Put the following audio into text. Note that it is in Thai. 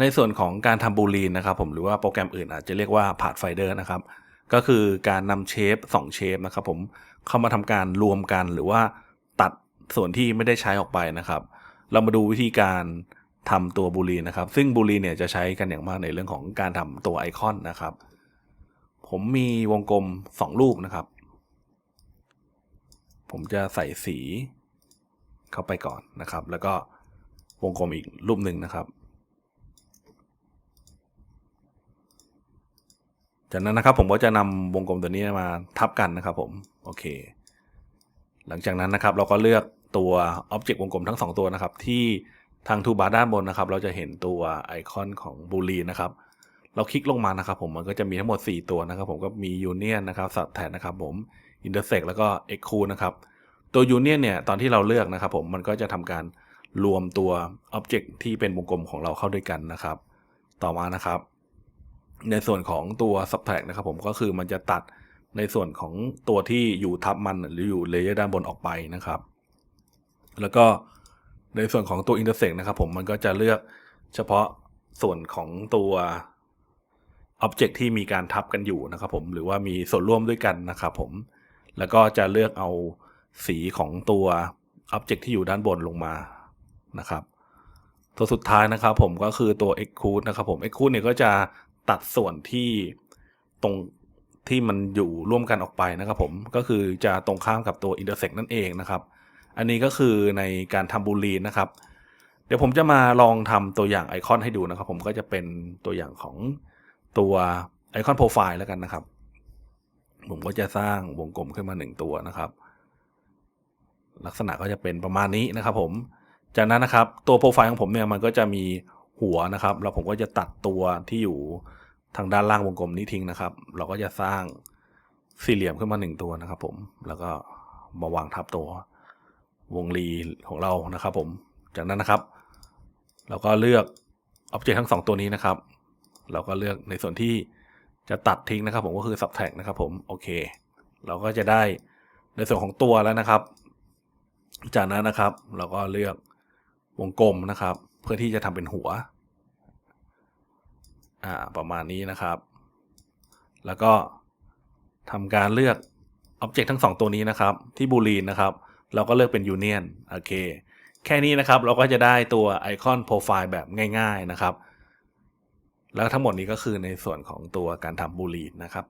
ในส่วนของการทำบูลีนนะครับผมหรือว่าโปรแกรมอื่นอาจจะเรียกว่าพา t ไฟเดอร์นะครับก็คือการนำเชฟ2เชฟนะครับผมเข้ามาทำการรวมกันหรือว่าตัดส่วนที่ไม่ได้ใช้ออกไปนะครับ เรามาดูวิธีการทำตัวบูลีนนะครับ ซึ่งบูลีนเนี่ยจะใช้กันอย่างมากในเรื่องของการทำตัวไอคอนนะครับ ผมมีวงกลม 2 ลูกนะครับ ผมจะใส่สีเข้าไปก่อนนะครับ แล้วก็วงกลมอีกรูปหนึ่งนะครับ จากนั้นนะครับผมก็จะนำวงกลมตัวนี้มาทับกันนะครับผมโอเค หลังจากนั้นนะครับเราก็เลือกตัวอ็อบเจกต์วงกลมทั้ง 2 ตัวนะครับ ที่ทางทูบาร์ด้านบนนะครับ เราจะเห็นตัวไอคอนของบูลีนะครับ เราคลิกลงมานะครับ ผมมันก็จะมีทั้งหมด 4 ตัวนะครับ ผมก็มียูเนียนนะครับสับแทนนะครับ ผมอินเตอร์เซกแล้วก็เอ็กคูนะครับตัวยูเนียนเนี่ยตอนที่เราเลือกนะครับ ผมมันก็จะทำการรวมตัวอ็อบเจกต์ที่เป็นวงกลมของเราเข้าด้วยกันนะครับ ต่อมานะครับ ในส่วนของตัว subtract นะครับผมก็คือมันจะตัดในส่วนของตัวที่อยู่ทับมันหรืออยู่เลเยอร์ด้านบนออกไปนะครับ แล้วก็ในส่วนของตัว intersect นะครับผมมันก็จะเลือกเฉพาะส่วนของตัว object ที่มีการทับกันอยู่นะครับผมหรือว่ามีส่วนร่วมด้วยกันนะครับผมแล้วก็จะเลือกเอาสีของตัว object ที่อยู่ด้านบนลงมานะครับ ตัวสุดท้ายนะครับผมก็คือตัว exclude นะครับผม exclude เนี่ยก็จะ ตัดส่วนที่ตรงที่มันอยู่ร่วมกันออกไปนะครับผมก็คือจะตรงข้ามกับตัว intersect นั่นเองนะครับ อันนี้ก็คือในการทำบูลีนนะครับ เดี๋ยวผมจะมาลองทำตัวอย่างไอคอนให้ดูนะครับ ผมก็จะเป็นตัวอย่างของตัวไอคอนโปรไฟล์แล้วกันนะครับ ผมก็จะสร้างวงกลมขึ้นมาหนึ่งตัวนะครับ ลักษณะก็จะเป็นประมาณนี้นะครับ ผมจากนั้นนะครับ ตัวโปรไฟล์ของผมเนี่ยมันก็จะมี หัวนะครับ แล้วผมก็จะตัดตัวที่อยู่ทางด้านล่างวงกลมนี้ทิ้งนะครับ เราก็จะสร้างสี่เหลี่ยมขึ้นมาหนึ่งตัวนะครับ ผม แล้วก็มาวางทับตัววงรีของเรานะครับ ผม จากนั้นนะครับ เราก็เลือกอ็อบเจกต์ทั้งสองตัวนี้นะครับ เราก็เลือกในส่วนที่จะตัดทิ้งนะครับ ผมก็คือ subtract นะครับ ผม โอเค เราก็จะได้ในส่วนของตัวแล้วนะครับ จากนั้นนะครับ เราก็เลือกวงกลมนะครับ เพื่อที่จะทำเป็นหัว อ่าประมาณนี้นะครับ แล้วก็ทำการเลือกอ็อบเจกต์ทั้งสองตัวนี้นะครับ ที่บูลีนนะครับ เราก็เลือกเป็นยูเนียนโอเค แค่นี้นะครับเราก็จะได้ตัวไอคอนโปรไฟล์แบบง่าย ๆนะครับ แล้วทั้งหมดนี้ก็คือในส่วนของตัวการทำบูลีนนะครับ